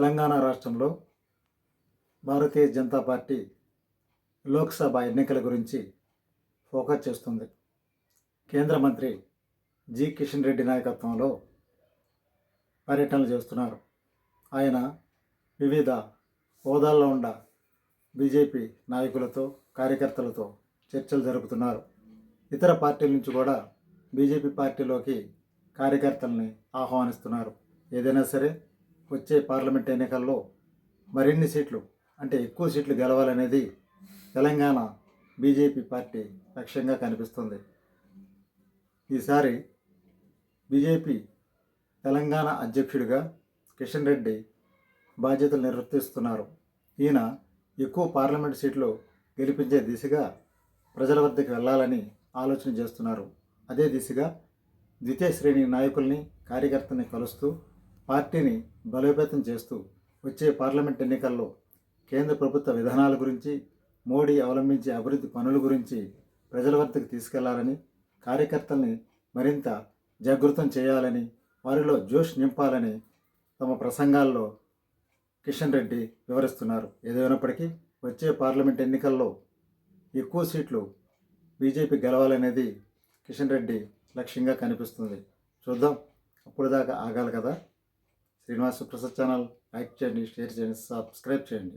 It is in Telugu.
తెలంగాణ రాష్ట్రంలో భారతీయ జనతా పార్టీ లోక్సభ ఎన్నికల గురించి ఫోకస్ చేస్తుంది. కేంద్ర మంత్రి జి. కిషన్ రెడ్డి నాయకత్వంలో పర్యటనలు చేస్తున్నారు. ఆయన వివిధ హోదాల్లో ఉన్న బీజేపీ నాయకులతో కార్యకర్తలతో చర్చలు జరుపుతున్నారు. ఇతర పార్టీల నుంచి కూడా బీజేపీ పార్టీలోకి కార్యకర్తల్ని ఆహ్వానిస్తున్నారు. ఏదైనా సరే వచ్చే పార్లమెంట్ ఎన్నికల్లో మరిన్ని సీట్లు అంటే ఎక్కువ సీట్లు గెలవాలనేది తెలంగాణ బీజేపీ పార్టీ లక్ష్యంగా కనిపిస్తుంది. ఈసారి బీజేపీ తెలంగాణ అధ్యక్షుడిగా కిషన్ రెడ్డి బాధ్యతలు నిర్వర్తిస్తున్నారు. ఈయన ఎక్కువ పార్లమెంట్ సీట్లు గెలిపించే దిశగా ప్రజల వద్దకు వెళ్ళాలని ఆలోచన చేస్తున్నారు. అదే దిశగా ద్వితీయ శ్రేణి నాయకుల్ని కార్యకర్తని కలుస్తూ పార్టీని బలోపేతం చేస్తూ వచ్చే పార్లమెంట్ ఎన్నికల్లో కేంద్ర ప్రభుత్వ విధానాల గురించి మోడీ అవలంబించే అభివృద్ధి పనుల గురించి ప్రజల వద్దకు తీసుకెళ్ళాలని కార్యకర్తల్ని మరింత జాగృతం చేయాలని వారిలో జోష్ నింపాలని తమ ప్రసంగాల్లో కిషన్ రెడ్డి వివరిస్తున్నారు. ఏదైనప్పటికీ వచ్చే పార్లమెంట్ ఎన్నికల్లో ఎక్కువ సీట్లు బీజేపీ గెలవాలనేది కిషన్ రెడ్డి లక్ష్యంగా కనిపిస్తుంది. చూద్దాం. అప్పుడు దాకా ఆగాలి కదా. శ్రీనివాస ప్రసాద్ ఛానల్ లైక్ చేయండి షేర్ చేయండి సబ్స్క్రైబ్ చేయండి.